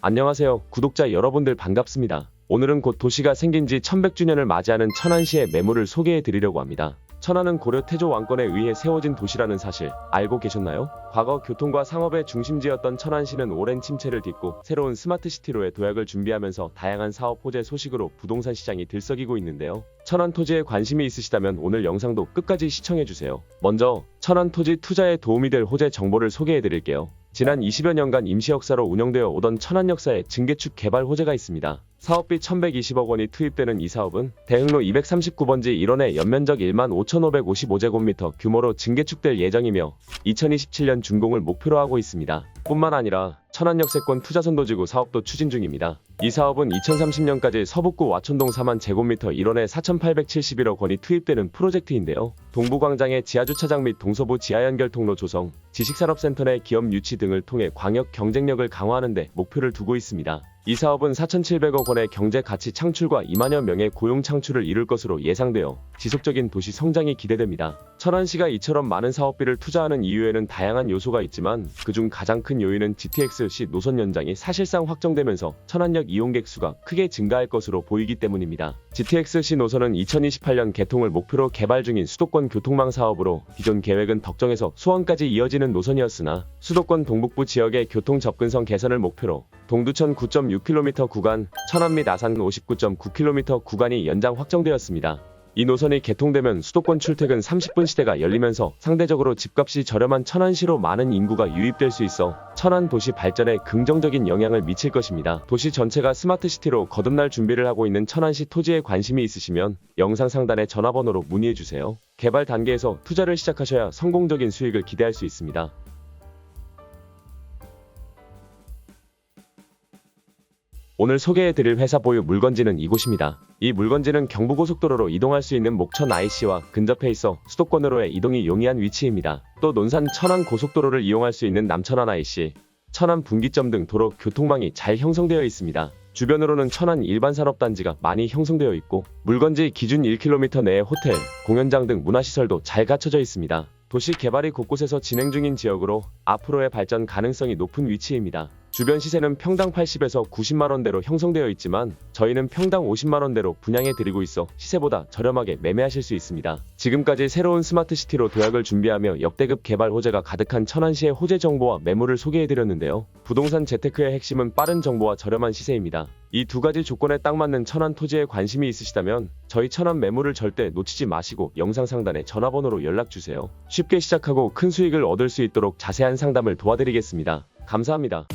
안녕하세요. 구독자 여러분들 반갑습니다. 오늘은 곧 도시가 생긴 지 1100주년을 맞이하는 천안시의 매물을 소개해 드리려고 합니다. 천안은 고려 태조 왕권에 의해 세워진 도시라는 사실 알고 계셨나요? 과거 교통과 상업의 중심지였던 천안시는 오랜 침체를 딛고 새로운 스마트 시티로의 도약을 준비하면서 다양한 사업 호재 소식으로 부동산 시장이 들썩이고 있는데요. 천안 토지에 관심이 있으시다면 오늘 영상도 끝까지 시청해 주세요. 먼저 천안 토지 투자에 도움이 될 호재 정보를 소개해 드릴게요. 지난 20여 년간 임시 역사로 운영되어 오던 천안 역사에 증개축 개발 호재가 있습니다. 사업비 1120억 원이 투입되는 이 사업은 대흥로 239번지 1원의 연면적 1만 5,555제곱미터 규모로 증개축될 예정이며 2027년 준공을 목표로 하고 있습니다. 뿐만 아니라 천안역세권 투자선도지구 사업도 추진 중입니다. 이 사업은 2030년까지 서북구 와촌동 4만 제곱미터 1원에 4,871억 원이 투입되는 프로젝트인데요. 동부광장의 지하주차장 및 동서부 지하연결 통로 조성, 지식산업센터 내 기업 유치 등을 통해 광역 경쟁력을 강화하는 데 목표를 두고 있습니다. 이 사업은 4,700억 원의 경제 가치 창출과 2만여 명의 고용 창출을 이룰 것으로 예상되어 지속적인 도시 성장이 기대됩니다. 천안시가 이처럼 많은 사업비를 투자하는 이유에는 다양한 요소가 있지만 그중 가장 큰 요인은 GTX-C 노선 연장이 사실상 확정되면서 천안역 이용객 수가 크게 증가할 것으로 보이기 때문입니다. GTX-C 노선은 2028년 개통을 목표로 개발 중인 수도권 교통망 사업으로 기존 계획은 덕정에서 수원까지 이어지는 노선이었으나 수도권 동북부 지역의 교통 접근성 개선을 목표로 동두천 9.6km 구간, 천안 및 아산 59.9km 구간이 연장 확정되었습니다. 이 노선이 개통되면 수도권 출퇴근 30분 시대가 열리면서 상대적으로 집값이 저렴한 천안시로 많은 인구가 유입될 수 있어 천안 도시 발전에 긍정적인 영향을 미칠 것입니다. 도시 전체가 스마트시티로 거듭날 준비를 하고 있는 천안시 토지에 관심이 있으시면 영상 상단의 전화번호로 문의해주세요. 개발 단계에서 투자를 시작하셔야 성공적인 수익을 기대할 수 있습니다. 오늘 소개해드릴 회사 보유 물건지는 이곳입니다. 이 물건지는 경부고속도로로 이동할 수 있는 목천 IC와 근접해 있어 수도권으로의 이동이 용이한 위치입니다. 또 논산 천안 고속도로를 이용할 수 있는 남천안 IC, 천안 분기점 등 도로 교통망이 잘 형성되어 있습니다. 주변으로는 천안 일반 산업단지가 많이 형성되어 있고 물건지 기준 1km 내에 호텔, 공연장 등 문화시설도 잘 갖춰져 있습니다. 도시 개발이 곳곳에서 진행 중인 지역으로 앞으로의 발전 가능성이 높은 위치입니다. 주변 시세는 평당 80에서 90만원대로 형성되어 있지만 저희는 평당 50만원대로 분양해 드리고 있어 시세보다 저렴하게 매매하실 수 있습니다. 지금까지 새로운 스마트시티로 도약을 준비하며 역대급 개발 호재가 가득한 천안시의 호재 정보와 매물을 소개해 드렸는데요. 부동산 재테크의 핵심은 빠른 정보와 저렴한 시세입니다. 이 두 가지 조건에 딱 맞는 천안 토지에 관심이 있으시다면 저희 천안 매물을 절대 놓치지 마시고 영상 상단에 전화번호로 연락 주세요. 쉽게 시작하고 큰 수익을 얻을 수 있도록 자세한 상담을 도와드리겠습니다. 감사합니다.